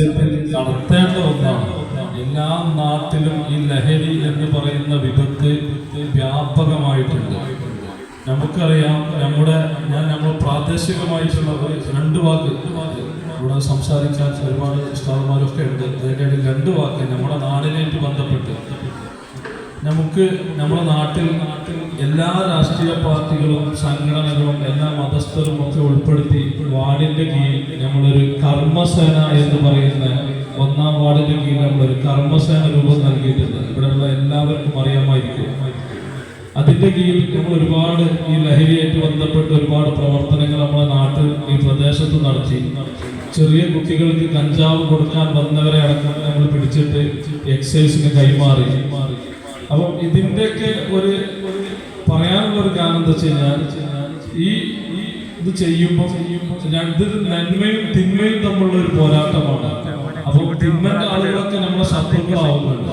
സാഹചര്യത്തിൽ നടത്തേണ്ട ഒന്നാണ്. എല്ലാ നാട്ടിലും ഈ ലഹരി എന്ന് പറയുന്ന വിപത്ത് വ്യാപകമായിട്ടുണ്ട്. നമുക്കറിയാം നമ്മുടെ ഞാൻ നമ്മൾ പ്രാദേശികമായിട്ടുള്ള രണ്ട് വാക്ക് ഇവിടെ സംസാരിക്കാൻ ഒരുപാട് സ്ഥലമാരൊക്കെ ഉണ്ട്. അതിന്റെ രണ്ട് വാക്ക് നമ്മുടെ നാടിനായിട്ട് ബന്ധപ്പെട്ട്. നമുക്ക് നമ്മുടെ നാട്ടിൽ നാട്ടിൽ എല്ലാ രാഷ്ട്രീയ പാർട്ടികളും സംഘടനകളും എല്ലാ മതസ്ഥരും ഒക്കെ ഉൾപ്പെടുത്തി വാർഡിന്റെ കീഴിൽ നമ്മളൊരു കർമ്മസേന എന്ന് പറയുന്ന ഒന്നാം വാർഡിന്റെ കീഴിൽ നമ്മളൊരു കർമ്മസേന രൂപം നൽകിയിട്ടുണ്ട്. ഇവിടെയുള്ള എല്ലാവർക്കും അറിയാമായിരിക്കും. അതിന്റെ കീഴിൽ നമ്മൾ ഒരുപാട് ഈ ലഹരിയായിട്ട് ബന്ധപ്പെട്ട് ഒരുപാട് പ്രവർത്തനങ്ങൾ നമ്മുടെ നാട്ടിൽ ഈ പ്രദേശത്ത് നടത്തി. ചെറിയ കുട്ടികൾക്ക് കഞ്ചാവ് കൊടുക്കാൻ വന്നവരെ അടക്കം നമ്മൾ പിടിച്ചിട്ട് എക്സൈസിന് കൈമാറി. അപ്പം ഇതിന്റെയൊക്കെ ഒരു ഒരു കാരണം എന്താ വെച്ച് കഴിഞ്ഞാൽ ഈ ഇത് ചെയ്യുമ്പോൾ രണ്ട് നന്മയും തിന്മയും തമ്മിലുള്ള ഒരു പോരാട്ടമാണ്. അപ്പോൾ തിന്മന്റെ ആളുകളൊക്കെ നമ്മളെ ശത്രുക്കളാവുന്നുണ്ട്.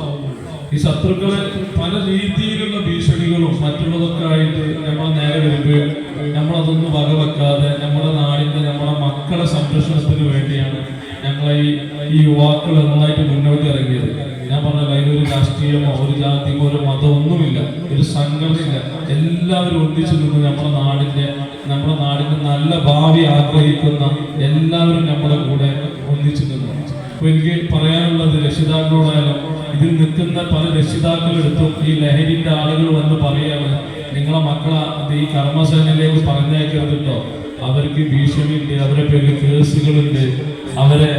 ഈ ശത്രുക്കളെ പല രീതിയിലുള്ള ഭീഷണികളും മറ്റുള്ളതൊക്കെ ആയിട്ട് നമ്മളെ നേരെ വരുമ്പോൾ നമ്മളതൊന്നും വകവെക്കാതെ നമ്മുടെ നാടിന്റെ നമ്മുടെ മക്കളെ സംരക്ഷണത്തിന് വേണ്ടിയാണ് ഞങ്ങളെ ഈ യുവാക്കൾ നന്നായിട്ട് മുന്നോട്ട് ഇറങ്ങിയത്. രാഷ്ട്രീയമോ ഒരു ജാതിയോ ഒരു മതമോ ഒന്നുമില്ല ഒരു സംഘടനയില്ല എല്ലാവരും ഒന്നിച്ചു നിന്ന് നമ്മുടെ നാടിന്റെ നമ്മുടെ നാടിന്റെ നല്ല ഭാവി ആഗ്രഹിക്കുന്ന എല്ലാവരും നമ്മുടെ കൂടെ ഒന്നിച്ചു നിന്നു. അപ്പൊ എനിക്ക് പറയാനുള്ളത് രക്ഷിതാക്കളോടായാലും ഇതിൽ നിൽക്കുന്ന പല രക്ഷിതാക്കളെടുത്തും ഈ ലഹരിന്റെ ആളുകൾ വന്ന് പറയാണ് നിങ്ങളെ മക്കളെ ഈ കർമ്മസേനയിലേക്ക് പറഞ്ഞയക്കരുത് അവർക്ക് ഭീഷണിയുണ്ട് അവരെ പേരിൽ കേസുകളുണ്ട്. അവരെ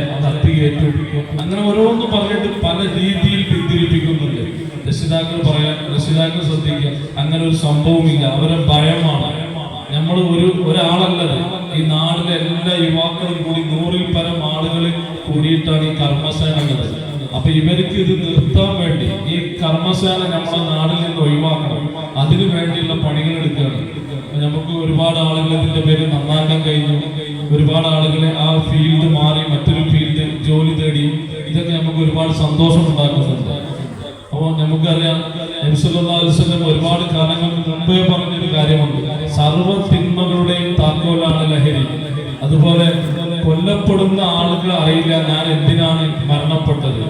തട്ടികയറ്റും അങ്ങനെ ഓരോന്ന് പറഞ്ഞിട്ട് പല രീതിയിൽ പിന്തിരിപ്പിക്കുന്നുണ്ട്. രക്ഷിതാക്കൾ പറയാൻ രക്ഷിതാക്കൾ ശ്രദ്ധിക്കുക. അങ്ങനെ ഒരു സംഭവമില്ല. അവരെ ഭയമാണ്. നമ്മൾ ഒരു ഒരാളല്ലത്. ഈ നാട്ടിലെ എല്ലാ യുവാക്കളും കൂടി നൂറിൽ പരം ആളുകൾ കൂടിയിട്ടാണ് ഈ കർമ്മസേന ഉള്ളത്. അപ്പൊ ഇവർക്ക് ഇത് നിർത്താൻ വേണ്ടി ഈ കർമ്മസേന നമ്മുടെ നാടിൽ നിന്ന് ഒഴിവാക്കണം. അതിനു വേണ്ടിയുള്ള പണികൾ എടുക്കുകയാണ്. നമുക്ക് ഒരുപാട് ആളുകൾ ഇതിന്റെ പേര് നന്നാക്കാൻ കഴിഞ്ഞു. ഒരുപാട് ആളുകളെ ആ ഫീൽഡ് മാറി മറ്റൊരു ഫീൽഡ് ജോലി തേടി ഇതൊക്കെ നമുക്ക് ഒരുപാട് സന്തോഷം ഉണ്ടാക്കുന്നുണ്ട്. അപ്പോൾ നമുക്കറിയാം നബിസല്ലാസ്ലം ഒരുപാട് കാലങ്ങൾ മുമ്പേ പറഞ്ഞൊരു കാര്യമുണ്ട്. സർവ തിന്മകളുടെയും താക്കോലാണ് ലഹരി. അതുപോലെ കൊല്ലപ്പെടുന്ന ആളുകൾ അറിയില്ല ഞാൻ എന്തിനാണ് മരണപ്പെട്ടത്?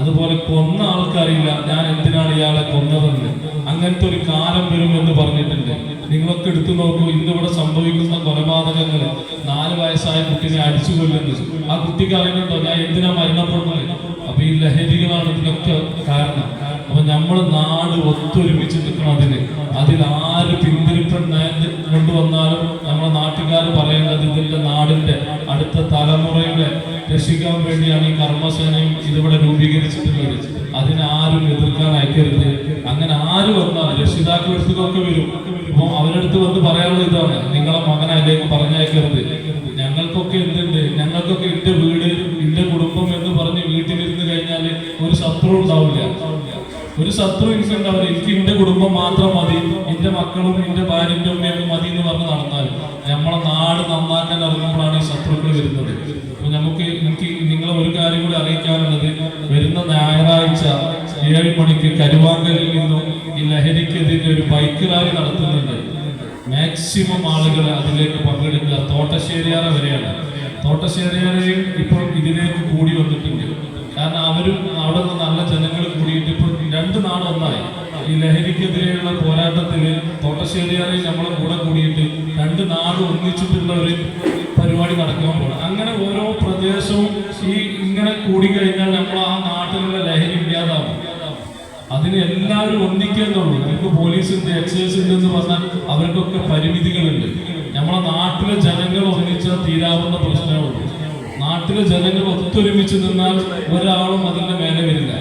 അതുപോലെ കൊന്ന ആൾക്കറിയില്ല ഞാൻ എന്തിനാണ് ഇയാളെ കൊന്നതെന്ന്. അങ്ങനത്തെ ഒരു കാലം എന്ന് പറഞ്ഞിട്ടുണ്ട്. നിങ്ങളൊക്കെ എടുത്തു നോക്കൂ ഇന്നിവിടെ സംഭവിക്കുന്ന കൊലപാതകങ്ങൾ നാല് വയസ്സായ കുട്ടിനെ അടിച്ചു കൊല്ലുന്നത്. ആ കുട്ടിക്ക് അറിയുന്നുണ്ടോ ഞാൻ എന്തിനാ മരണപ്പെടുന്നത്? അപ്പൊ ഈ ലഹരികളാണ് ഇതിനൊക്കെ കാരണം. അപ്പൊ നമ്മൾ നാട് ഒത്തൊരുമിച്ച് നിൽക്കണം അതിന്. അതിൽ ആര് പിന്തിരിപ്പൻ വേണ്ടിയാണ് ഈ കർമ്മസേനയും ഇതിവിടെ രൂപീകരിച്ചിട്ടുള്ളത്. അതിനാരും എതിർക്കാൻ അയക്കരുത്. അങ്ങനെ ആര് വന്നാൽ രക്ഷിതാക്കൾ അടുത്തൊക്കെ വരും. അപ്പോൾ അവരടുത്ത് വന്ന് പറയാനുള്ള ഇതാണ്. നിങ്ങളെ മകനെ പറഞ്ഞയക്കരുത്. ഞങ്ങൾക്കൊക്കെ എന്തുണ്ട്? ഞങ്ങൾക്കൊക്കെ ഇട്ട് വീട് ഒരു ശത്രു എനിക്ക് ഉണ്ടാവില്ല എനിക്ക് എന്റെ കുടുംബം മാത്രം മതി. എന്റെ മക്കളും എന്റെ ഭാര്യന്റെ ഉമ്മയൊക്കെ മതി എന്ന് പറഞ്ഞ് നടന്നാൽ നമ്മളെ നാട് നന്നാക്കാൻ ഇറങ്ങുമ്പോഴാണ് ഈ ശത്രുക്കൾ വരുന്നത്. അപ്പൊ നമുക്ക് എനിക്ക് നിങ്ങളെ ഒരു കാര്യം കൂടി അറിയിക്കാനുള്ളത്. വരുന്ന ഞായറാഴ്ച ഏഴ് മണിക്ക് കരുവാങ്കലിൽ നിന്നും ഈ ലഹരിക്കെതിരെ ഒരു ബൈക്ക് റാലി നടത്തുന്നുണ്ട്. മാക്സിമം ആളുകൾ അതിലേക്ക് പങ്കെടുക്കുക. തോട്ടശ്ശേരിയാറ വരെയാണ്. തോട്ടശ്ശേരിയാറയും ഇപ്പോൾ ഇതിലേക്ക് കൂടി വന്നിട്ടുണ്ട്. കാരണം അവരും അവിടെ നല്ല ജനങ്ങൾ കൂടിയിട്ട് ഇപ്പോൾ രണ്ട് നാട് ഒന്നായി. ഈ ലഹരിക്കെതിരെയുള്ള പോരാട്ടത്തിൽ തോട്ടശ്ശേരിയാറയും നമ്മളെ കൂടെ കൂടിയിട്ട് രണ്ട് നാട് ഒന്നിച്ചിട്ടുള്ള ഒരു പരിപാടി നടക്കാൻ പോകണം അങ്ങനെ ഓരോ പ്രദേശവും ഈ ഇങ്ങനെ കൂടിക്കഴിഞ്ഞാൽ നമ്മൾ ആ നാട്ടിലുള്ള ലഹരി ഇല്ലാതാവും. അതിന് എല്ലാവരും ഒന്നിക്കുന്നുള്ളൂ. നമുക്ക് പോലീസിന്റെ എക്സൈസ് ഉണ്ട് എന്ന് പറഞ്ഞാൽ അവർക്കൊക്കെ പരിമിതികളുണ്ട്. നമ്മളെ നാട്ടിലെ ജനങ്ങൾ ഒന്നിച്ചാൽ തീരാവുന്ന പ്രശ്നമേ ഉള്ളൂ. നാട്ടിലെ ജനങ്ങൾ ഒത്തൊരുമിച്ച് നിന്നാൽ ഒരാളും അതിന്റെ മേലെ വരില്ല.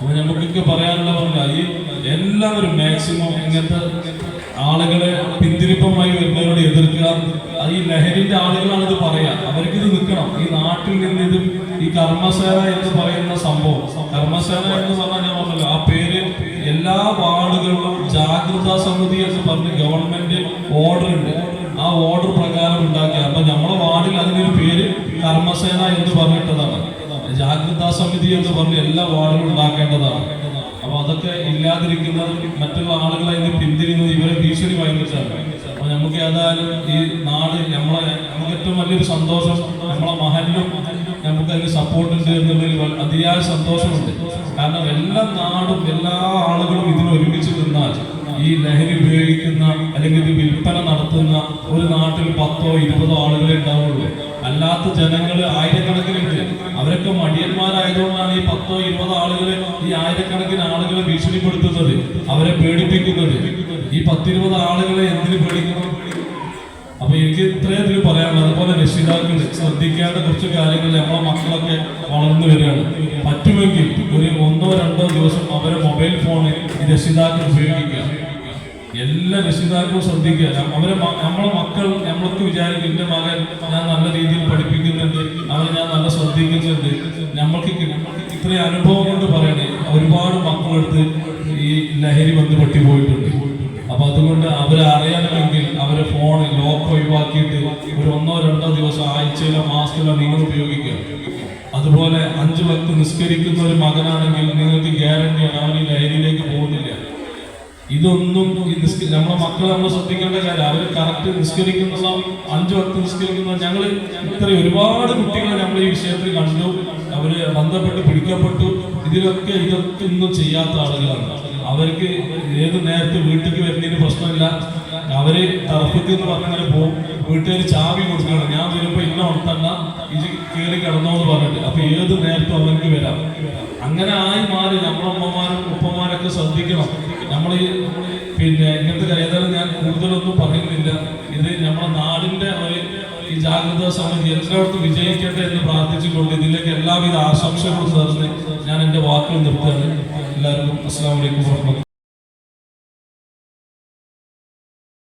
അപ്പൊ നമുക്കൊക്കെ പറയാനുള്ള പറഞ്ഞ ഈ എല്ലാവരും മാക്സിമം ഇങ്ങനത്തെ ആളുകളെ പിന്തിരിപ്പമായി വരുന്നവരോട് എതിർക്കുക. ഈ ലഹരിന്റെ ആളുകളാണ് ഇത് പറയാ. അവർക്ക് ഇത് നിൽക്കണം. ഈ നാട്ടിൽ നിന്ന് ഇതും ഈ കർമ്മസേന എന്ന് പറയുന്ന സംഭവം. കർമ്മസേന എന്ന് പറഞ്ഞാൽ ഞാൻ പറഞ്ഞല്ലോ ആ പേര് എല്ലാ വാർഡുകളിലും ജാഗ്രതാ സമിതി എന്ന് പറഞ്ഞ് ഗവൺമെന്റ് ഓർഡർ ഉണ്ട്. ആ ഓർഡർ പ്രകാരം ഉണ്ടാക്കിയ. അപ്പൊ നമ്മളെ വാർഡിൽ അതിനൊരു പേര് കർമ്മസേന എന്ന് പറഞ്ഞിട്ടതാണ്. ജാഗ്രതാ സമിതി എന്ന് പറഞ്ഞ് എല്ലാ വാർഡുകളും ഉണ്ടാക്കേണ്ടതാണ്. അപ്പൊ അതൊക്കെ ഇല്ലാതിരിക്കുന്നത് മറ്റുള്ള ആളുകളെ ഇത് പിന്തിരിയുന്നത് ഇവരെ ഭീഷണി ഭയന്നിട്ടാണ് അപ്പൊ നമുക്ക് ഏതായാലും ഈ നാട് നമ്മളെ നമുക്ക് ഏറ്റവും വലിയൊരു സന്തോഷം നമ്മളെ മഹലിലും നമുക്ക് അതിന് സപ്പോർട്ട് ഉണ്ട് എന്നുള്ളതിൽ അതിയായ സന്തോഷമുണ്ട്. കാരണം എല്ലാ നാടും എല്ലാ ആളുകളും ഇതിന് ഒരുമിച്ച് നിന്നാൽ ഈ ലഹരി ഉപയോഗിക്കുന്ന അല്ലെങ്കിൽ ഇത് വിൽപ്പന നടത്തുന്ന ഒരു നാട്ടിൽ പത്തോ ഇരുപതോ ആളുകളെ ഉണ്ടാവുള്ളൂ. അല്ലാത്ത ജനങ്ങൾ ആയിരക്കണക്കിനുണ്ട് അവരൊക്കെ മടിയന്മാരായതുകൊണ്ടാണ് ഈ പത്തോ ഇരുപതോ ആളുകളെ ഈ ആയിരക്കണക്കിന് ആളുകളെ ഭീഷണിപ്പെടുത്തുന്നത് അവരെ പേടിപ്പിക്കുന്നത്. ഈ പത്തിരുപത് ആളുകളെ എന്തിനു പേടിക്കണം? അപ്പൊ എനിക്ക് ഇത്രയും ഇതിൽ പറയാനുള്ളത് അതുപോലെ രക്ഷിതാക്കൾ ശ്രദ്ധിക്കേണ്ട കുറച്ച് കാര്യങ്ങൾ നമ്മളെ മക്കളൊക്കെ വളർന്നു വരികയാണ്. പറ്റുമെങ്കിൽ ഒരു ഒന്നോ രണ്ടോ ദിവസം അവരെ മൊബൈൽ ഫോണിൽ ഈ രക്ഷിതാക്കൾ ഉപയോഗിക്കുക. എല്ലാ രക്ഷിതാക്കളും ശ്രദ്ധിക്കുക. അവരെ നമ്മളെ മക്കൾ നമ്മളൊക്കെ വിചാരിക്കും എന്റെ മകൻ ഞാൻ നല്ല രീതിയിൽ പഠിപ്പിക്കുന്നുണ്ട് അവരെ ഞാൻ നല്ല ശ്രദ്ധിക്കുന്നുണ്ട്. നമ്മൾക്ക് ഇത്രയും അനുഭവം കൊണ്ട് പറയണേ ഒരുപാട് മക്കളെടുത്ത് ഈ ലഹരി ബന്ധപ്പെട്ടി പോയിട്ടുണ്ട്. അപ്പൊ അതുകൊണ്ട് അവരെ അറിയണമെങ്കിൽ അവരെ ഫോൺ ലോക്ക് ഒഴിവാക്കിയിട്ട് ഒരു ഒന്നോ രണ്ടോ ദിവസം ആഴ്ചയിലോ മാസത്തിലോ നിങ്ങൾ ഉപയോഗിക്കുക. അതുപോലെ അഞ്ച് വക്ത് നിസ്കരിക്കുന്ന ഒരു മകനാണെങ്കിൽ നിങ്ങൾക്ക് ഗ്യാരണ്ടിയാണ് അവൻ ഈ ലഹരിയിലേക്ക് പോകുന്നില്ല. ഇതൊന്നും നമ്മളെ മക്കളെ നമ്മൾ ശ്രദ്ധിക്കേണ്ട കാര്യം അവർ കറക്റ്റ് നിസ്കരിക്കുന്ന അഞ്ചു വക്ത് നിസ്കരിക്കുന്ന ഞങ്ങൾ ഇത്ര ഒരുപാട് കുട്ടികളെ നമ്മൾ ഈ വിഷയത്തിൽ കണ്ടു. അവർ ബന്ധപ്പെട്ട് പിടിക്കപ്പെട്ടു. ഇതിലൊക്കെ ഇതൊക്കെ ഒന്നും ചെയ്യാത്ത ആളുകളാണ്. അവർക്ക് ഏത് നേരത്തെ വീട്ടിലേക്ക് വരുന്നതിന് പ്രശ്നമില്ല. അവർ തറപ്പത്തിൽ എന്ന് പറഞ്ഞാൽ പോകും. വീട്ടുകാർ ചാവി കൊടുക്കണം ഞാൻ വരുമ്പോ ഇന്ന ഉണ്ടല്ല ഇത് കയറി കിടന്നോ എന്ന് പറഞ്ഞിട്ട്. അപ്പൊ ഏത് നേരത്തും അവർക്ക് വരാം. അങ്ങനെ ആയി മാറി നമ്മളമ്മമാരും ഉപ്പമാരൊക്കെ ശ്രദ്ധിക്കണം. നമ്മൾ ഈ പിന്നെ ഇങ്ങനത്തെ ഏതായാലും ഞാൻ കൂടുതലൊന്നും പറയുന്നില്ല. ഇത് നമ്മുടെ നാടിന്റെ ഈ ജാഗ്രതാ സമിതി എല്ലായിടത്തും വിജയിക്കട്ടെ എന്ന് പ്രാർത്ഥിച്ചുകൊണ്ട് ഇതിലേക്ക് എല്ലാവിധ ആശംസകളും നേർന്ന് ഞാൻ എന്റെ വാക്കുകൾ നിർത്തുകയാണ്. എല്ലാവർക്കും അസ്സാം വലൈക്കും വാഹമത്തുള്ള